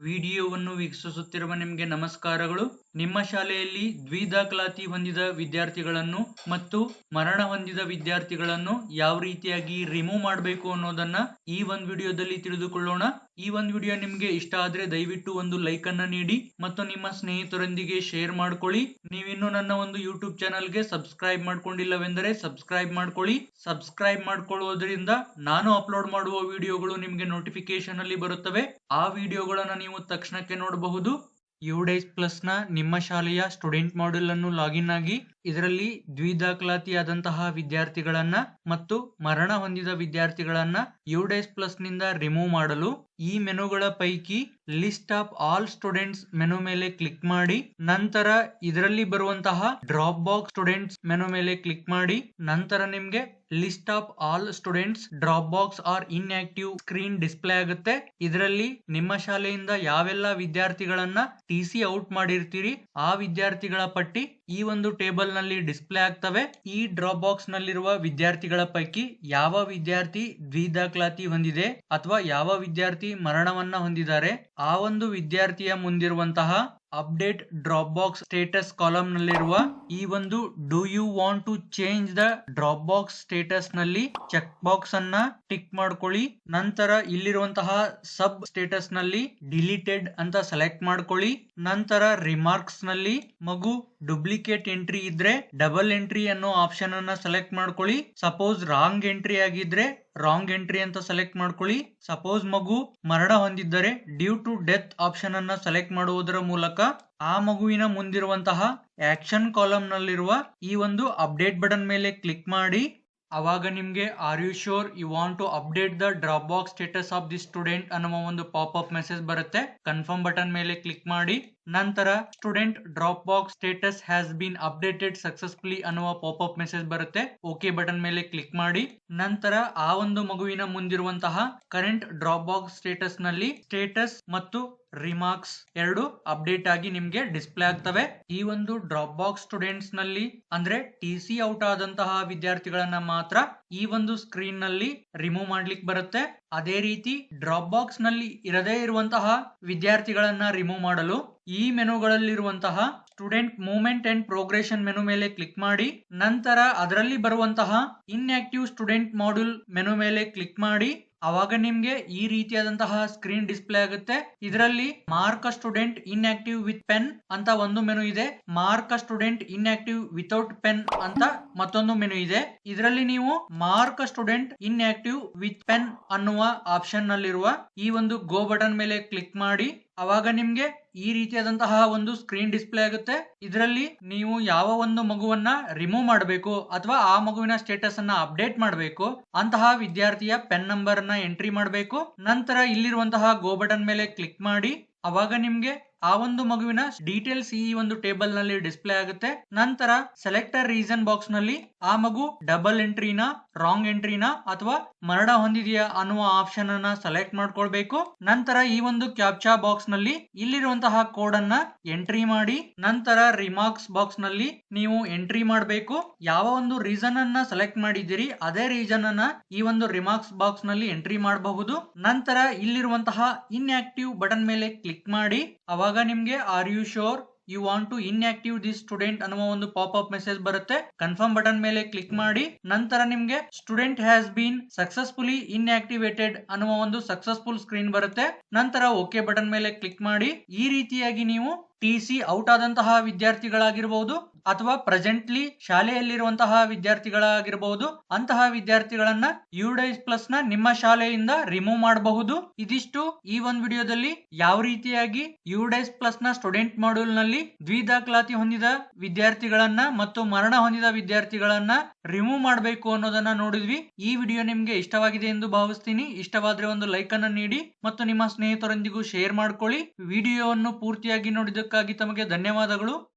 ವಿಡಿಯೋವನ್ನು ವೀಕ್ಷಿಸುತ್ತಿರುವ ನಿಮಗೆ ನಮಸ್ಕಾರಗಳು. ನಿಮ್ಮ ಶಾಲೆಯಲ್ಲಿ ದ್ವಿದಾಖಲಾತಿ ಹೊಂದಿದ ವಿದ್ಯಾರ್ಥಿಗಳನ್ನು ಮತ್ತು ಮರಣ ಹೊಂದಿದ ವಿದ್ಯಾರ್ಥಿಗಳನ್ನು ಯಾವ ರೀತಿಯಾಗಿ ರಿಮೂವ್ ಮಾಡಬೇಕು ಅನ್ನೋದನ್ನ ಈ ಒಂದು ವಿಡಿಯೋದಲ್ಲಿ ತಿಳಿದುಕೊಳ್ಳೋಣ. ಈ ಒಂದು ವಿಡಿಯೋ ನಿಮಗೆ ಇಷ್ಟ ಆದ್ರೆ ದಯವಿಟ್ಟು ಒಂದು ಲೈಕ್ ಅನ್ನ ನೀಡಿ ಮತ್ತು ನಿಮ್ಮ ಸ್ನೇಹಿತರೊಂದಿಗೆ ಶೇರ್ ಮಾಡ್ಕೊಳ್ಳಿ. ನೀವಿನ್ನು ನನ್ನ ಒಂದು ಯೂಟ್ಯೂಬ್ ಚಾನಲ್ಗೆ ಸಬ್ಸ್ಕ್ರೈಬ್ ಮಾಡ್ಕೊಂಡಿಲ್ಲವೆಂದರೆ ಸಬ್ಸ್ಕ್ರೈಬ್ ಮಾಡ್ಕೊಳ್ಳಿ. ಸಬ್ಸ್ಕ್ರೈಬ್ ಮಾಡ್ಕೊಳ್ಳೋದ್ರಿಂದ ನಾನು ಅಪ್ಲೋಡ್ ಮಾಡುವ ವಿಡಿಯೋಗಳು ನಿಮಗೆ ನೋಟಿಫಿಕೇಶನ್ ಅಲ್ಲಿ ಬರುತ್ತವೆ. ಆ ವಿಡಿಯೋಗಳನ್ನು ನೀವು ತಕ್ಷಣಕ್ಕೆ ನೋಡಬಹುದು. ಯುಡೈಸ್ ಡೇಸ್ ಪ್ಲಸ್ನ ನಿಮ್ಮ ಶಾಲೆಯ ಸ್ಟೂಡೆಂಟ್ ಮಾಡ್ಯೂಲ್ ಅನ್ನು ಲಾಗಿನ್ ಆಗಿ ಇದರಲ್ಲಿ ದ್ವಿದಾಖಲಾತಿಯಾದಂತಹ ವಿದ್ಯಾರ್ಥಿಗಳನ್ನ ಮತ್ತು ಮರಣ ಹೊಂದಿದ ವಿದ್ಯಾರ್ಥಿಗಳನ್ನ ಯುಡೈಸ್ ಪ್ಲಸ್ನಿಂದ ರಿಮೂವ್ ಮಾಡಲು ಈ ಮೆನುಗಳ ಪೈಕಿ list of all students menu ಮೇಲೆ ಕ್ಲಿಕ್ ಮಾಡಿ, ನಂತರ ಇದರಲ್ಲಿ ಬರುವಂತಹ ಡ್ರಾಪ್ ಬಾಕ್ಸ್ ಸ್ಟೂಡೆಂಟ್ಸ್ ಮೆನು ಮೇಲೆ ಕ್ಲಿಕ್ ಮಾಡಿ, ನಂತರ ನಿಮ್ಗೆ list of all students drop box are in active screen display ಆಗುತ್ತೆ. ಇದರಲ್ಲಿ ನಿಮ್ಮ ಶಾಲೆಯಿಂದ ಯಾವೆಲ್ಲ ವಿದ್ಯಾರ್ಥಿಗಳನ್ನ ಟಿ ಸಿ ಔಟ್ ಮಾಡಿರ್ತೀರಿ, ಆ ವಿದ್ಯಾರ್ಥಿಗಳ ಪಟ್ಟಿ ಈ ಒಂದು ಟೇಬಲ್ನಲ್ಲಿ ಡಿಸ್ಪ್ಲೇ ಆಗ್ತವೆ. ಈ ಡ್ರಾಪ್ ಬಾಕ್ಸ್ ನಲ್ಲಿರುವ ವಿದ್ಯಾರ್ಥಿಗಳ ಪೈಕಿ ಯಾವ ವಿದ್ಯಾರ್ಥಿ ದ್ವಿದಾಖಲಾತಿ ಹೊಂದಿದೆ ಅಥವಾ ಯಾವ ವಿದ್ಯಾರ್ಥಿ ಮರಣವನ್ನ ಹೊಂದಿದ್ದಾರೆ, ಆ ಒಂದು ವಿದ್ಯಾರ್ಥಿಯ ಮುಂದಿರುವಂತಹ update drop box status column ನಲ್ಲಿರುವ ಈ ಒಂದು do you want to change the drop box ಸ್ಟೇಟಸ್ನಲ್ಲಿ check box ಅನ್ನ ಟಿಕ್ ಮಾಡ್ಕೊಳ್ಳಿ. ನಂತರ ಇಲ್ಲಿರುವಂತಹ ಸಬ್ ಸ್ಟೇಟಸ್ನಲ್ಲಿ ಡಿಲೀಟೆಡ್ ಅಂತ ಸೆಲೆಕ್ಟ್ ಮಾಡ್ಕೊಳ್ಳಿ. ನಂತರ ರಿಮಾರ್ಕ್ಸ್ನಲ್ಲಿ ಮಗು ಡುಪ್ಲಿಕೇಟ್ ಎಂಟ್ರಿ ಇದ್ರೆ ಡಬಲ್ ಎಂಟ್ರಿ ಅನ್ನೋ ಆಪ್ಷನ್ ಅನ್ನ ಸೆಲೆಕ್ಟ್ ಮಾಡ್ಕೊಳ್ಳಿ. ಸಪೋಸ್ ರಾಂಗ್ ಎಂಟ್ರಿ ಆಗಿದ್ರೆ ರಾಂಗ್ ಎಂಟ್ರಿ ಅಂತ ಸೆಲೆಕ್ಟ್ ಮಾಡ್ಕೊಳ್ಳಿ. ಸಪೋಸ್ ಮಗು ಮರಣ ಹೊಂದಿದ್ದರೆ ಡ್ಯೂ ಟು ಡೆತ್ ಆಪ್ಷನ್ ಅನ್ನ ಸೆಲೆಕ್ಟ್ ಮಾಡುವುದರ ಮೂಲಕ ಆ ಮಗುವಿನ ಮುಂದಿರುವಂತಹ ಆಕ್ಷನ್ ಕಾಲಮ್ ನಲ್ಲಿರುವ ಈ ಒಂದು ಅಪ್ಡೇಟ್ ಬಟನ್ ಮೇಲೆ ಕ್ಲಿಕ್ ಮಾಡಿ. ಅವಾಗ ನಿಮ್ಗೆ are you sure you want to update the drop box status of the student ಅನ್ನುವ ಒಂದು ಪಾಪ್ ಅಪ್ ಮೆಸೇಜ್ ಬರುತ್ತೆ. ಕನ್ಫರ್ಮ್ ಬಟನ್ ಮೇಲೆ ಕ್ಲಿಕ್ ಮಾಡಿ. ನಂತರ student drop box status has been updated successfully ಅನ್ನುವ ಪಾಪ್ ಅಪ್ ಮೆಸೇಜ್ ಬರುತ್ತೆ. Okay button ಮೇಲೆ click ಮಾಡಿ. ನಂತರ ಆ ಒಂದು ಮಗುವಿನ ಮುಂದಿರುವಂತಹ ಕರೆಂಟ್ ಡ್ರಾಪ್ ಬಾಕ್ಸ್ ಸ್ಟೇಟಸ್ನಲ್ಲಿ ಸ್ಟೇಟಸ್ ಮತ್ತು ರಿಮಾರ್ಕ್ಸ್ ಎರಡು ಅಪ್ಡೇಟ್ ಆಗಿ ನಿಮ್ಗೆ ಡಿಸ್ಪ್ಲೇ ಆಗ್ತವೆ. ಈ ಒಂದು ಡ್ರಾಪ್ ಬಾಕ್ಸ್ ಸ್ಟೂಡೆಂಟ್ಸ್ನಲ್ಲಿ ಅಂದ್ರೆ ಟಿ ಸಿ ಔಟ್ ಆದಂತಹ ವಿದ್ಯಾರ್ಥಿಗಳನ್ನ ಮಾತ್ರ ಈ ಒಂದು ಸ್ಕ್ರೀನ್ನಲ್ಲಿ ರಿಮೂವ್ ಮಾಡ್ಲಿಕ್ಕೆ ಬರುತ್ತೆ. ಅದೇ ರೀತಿ ಡ್ರಾಪ್ ಬಾಕ್ಸ್ನಲ್ಲಿ ಇರದೇ ಇರುವಂತಹ ವಿದ್ಯಾರ್ಥಿಗಳನ್ನ ರಿಮೂವ್ ಮಾಡಲು ಈ ಮೆನುಗಳಲ್ಲಿರುವಂತಹ student movement and progression menu ಮೇಲೆ ಕ್ಲಿಕ್ ಮಾಡಿ, ನಂತರ ಅದರಲ್ಲಿ ಬರುವಂತಹ ಇನ್ಆಕ್ಟಿವ್ ಸ್ಟೂಡೆಂಟ್ ಮಾಡ್ಯೂಲ್ ಮೆನು ಮೇಲೆ ಕ್ಲಿಕ್ ಮಾಡಿ ಅವಾಗ ನಿಮ್ಗೆ ಈ ರೀತಿಯಾದಂತಹ ಸ್ಕ್ರೀನ್ ಡಿಸ್ಪ್ಲೇ ಆಗುತ್ತೆ. ಇದರಲ್ಲಿ mark student inactive with pen ಅಂತ ಒಂದು ಮೆನು ಇದೆ. Mark student inactive without pen ಅಂತ ಮತ್ತೊಂದು ಮೆನು ಇದೆ. ಇದರಲ್ಲಿ ನೀವು mark student inactive with pen ಅನ್ನುವ ಆಪ್ಷನ್ ನಲ್ಲಿರುವ ಈ ಒಂದು ಗೋ ಬಟನ್ ಮೇಲೆ ಕ್ಲಿಕ್ ಮಾಡಿ. ಅವಾಗ ನಿಮ್ಗೆ ಈ ರೀತಿಯಾದಂತಹ ಒಂದು ಸ್ಕ್ರೀನ್ ಡಿಸ್ಪ್ಲೇ ಆಗುತ್ತೆ. ಇದರಲ್ಲಿ ನೀವು ಯಾವ ಒಂದು ಮಗುವನ್ನ ರಿಮೂವ್ ಮಾಡಬೇಕು ಅಥವಾ ಆ ಮಗುವಿನ ಸ್ಟೇಟಸ್ ಅನ್ನ ಅಪ್ಡೇಟ್ ಮಾಡಬೇಕು, ಅಂತಹ ವಿದ್ಯಾರ್ಥಿಯ ಪೆನ್ ನಂಬರ್ ಅನ್ನ ಎಂಟ್ರಿ ಮಾಡಬೇಕು, ನಂತರ ಇಲ್ಲಿರುವಂತಹ ಗೋ ಬಟನ್ ಮೇಲೆ ಕ್ಲಿಕ್ ಮಾಡಿ, ಅವಾಗ ನಿಮ್ಗೆ ಆ ಒಂದು ಮಗುವಿನ ಡೀಟೇಲ್ಸ್ ಈ ಒಂದು ಟೇಬಲ್ನಲ್ಲಿ ಡಿಸ್ಪ್ಲೇ ಆಗುತ್ತೆ. ನಂತರ ಸೆಲೆಕ್ಟರ್ ರೀಸನ್ ಬಾಕ್ಸ್ನಲ್ಲಿ ಆ ಮಗು ಡಬಲ್ ಎಂಟ್ರಿನ ರಾಂಗ್ ಎಂಟ್ರಿನ ಅಥವಾ ಮರಣ ಹೊಂದಿದೆಯಾ ಅನ್ನುವ ಆಪ್ಷನ್ ಅನ್ನ ಸೆಲೆಕ್ಟ್ ಮಾಡ್ಕೊಳ್ಬೇಕು. ನಂತರ ಈ ಒಂದು ಕ್ಯಾಪ್ಚಾ ಬಾಕ್ಸ್ನಲ್ಲಿ ಇಲ್ಲಿರುವಂತಹ ಕೋಡ್ ಅನ್ನ ಎಂಟ್ರಿ ಮಾಡಿ, ನಂತರ ರಿಮಾರ್ಕ್ಸ್ ಬಾಕ್ಸ್ನಲ್ಲಿ ನೀವು ಎಂಟ್ರಿ ಮಾಡಬೇಕು. ಯಾವ ಒಂದು ರೀಸನ್ ಅನ್ನ ಸೆಲೆಕ್ಟ್ ಮಾಡಿದ್ದೀರಿ, ಅದೇ ರೀಸನ್ ಅನ್ನ ಈ ಒಂದು ರಿಮಾರ್ಕ್ಸ್ ಬಾಕ್ಸ್ನಲ್ಲಿ ಎಂಟ್ರಿ ಮಾಡಬಹುದು. ನಂತರ ಇಲ್ಲಿರುವಂತಹ ಇನ್ಆಕ್ಟಿವ್ ಬಟನ್ ಮೇಲೆ ಕ್ಲಿಕ್ ಮಾಡಿ ಅವಾಗ ನಿಮ್ಗೆ are you sure you want to inactive this student ಅನ್ನುವ ಒಂದು ಪಾಪ್ ಅಪ್ ಮೆಸೇಜ್ ಬರುತ್ತೆ. ಕನ್ಫರ್ಮ್ ಬಟನ್ ಮೇಲೆ ಕ್ಲಿಕ್ ಮಾಡಿ. ನಂತರ ನಿಮ್ಗೆ student has been successfully inactivated ಅನ್ನುವ ಒಂದು ಸಕ್ಸಸ್ಫುಲ್ ಸ್ಕ್ರೀನ್ ಬರುತ್ತೆ. ನಂತರ ಓಕೆ ಬಟನ್ ಮೇಲೆ ಕ್ಲಿಕ್ ಮಾಡಿ. ಈ ರೀತಿಯಾಗಿ ನೀವು ಟಿ ಸಿ ಔಟ್ ಆದಂತಹ ವಿದ್ಯಾರ್ಥಿಗಳಾಗಿರಬಹುದು ಅಥವಾ ಪ್ರೆಸೆಂಟ್ಲಿ ಶಾಲೆಯಲ್ಲಿರುವಂತಹ ವಿದ್ಯಾರ್ಥಿಗಳಾಗಿರಬಹುದು ಅಂತಹ ವಿದ್ಯಾರ್ಥಿಗಳನ್ನ ಯುಡೈಸ್ ಪ್ಲಸ್ನ ನಿಮ್ಮ ಶಾಲೆಯಿಂದ ರಿಮೂವ್ ಮಾಡಬಹುದು. ಇದಿಷ್ಟು ಈ ಒಂದು ವಿಡಿಯೋದಲ್ಲಿ ಯಾವ ರೀತಿಯಾಗಿ ಯುಡೈಸ್ ಪ್ಲಸ್ನ ಸ್ಟೂಡೆಂಟ್ ಮಾಡ್ಯೂಲ್ನಲ್ಲಿ ದ್ವಿದಾಖಲಾತಿ ಹೊಂದಿದ ವಿದ್ಯಾರ್ಥಿಗಳನ್ನ ಮತ್ತು ಮರಣ ಹೊಂದಿದ ವಿದ್ಯಾರ್ಥಿಗಳನ್ನ ರಿಮೂವ್ ಮಾಡಬೇಕು ಅನ್ನೋದನ್ನ ನೋಡಿದ್ವಿ. ಈ ವಿಡಿಯೋ ನಿಮ್ಗೆ ಇಷ್ಟವಾಗಿದೆ ಎಂದು ಭಾವಿಸ್ತೀನಿ. ಇಷ್ಟವಾದ್ರೆ ಒಂದು ಲೈಕ್ ಅನ್ನ ನೀಡಿ ಮತ್ತು ನಿಮ್ಮ ಸ್ನೇಹಿತರೊಂದಿಗೂ ಶೇರ್ ಮಾಡ್ಕೊಳ್ಳಿ. ವಿಡಿಯೋವನ್ನು ಪೂರ್ತಿಯಾಗಿ ನೋಡಿದ್ದಕ್ಕಾಗಿ ತಮಗೆ ಧನ್ಯವಾದಗಳು.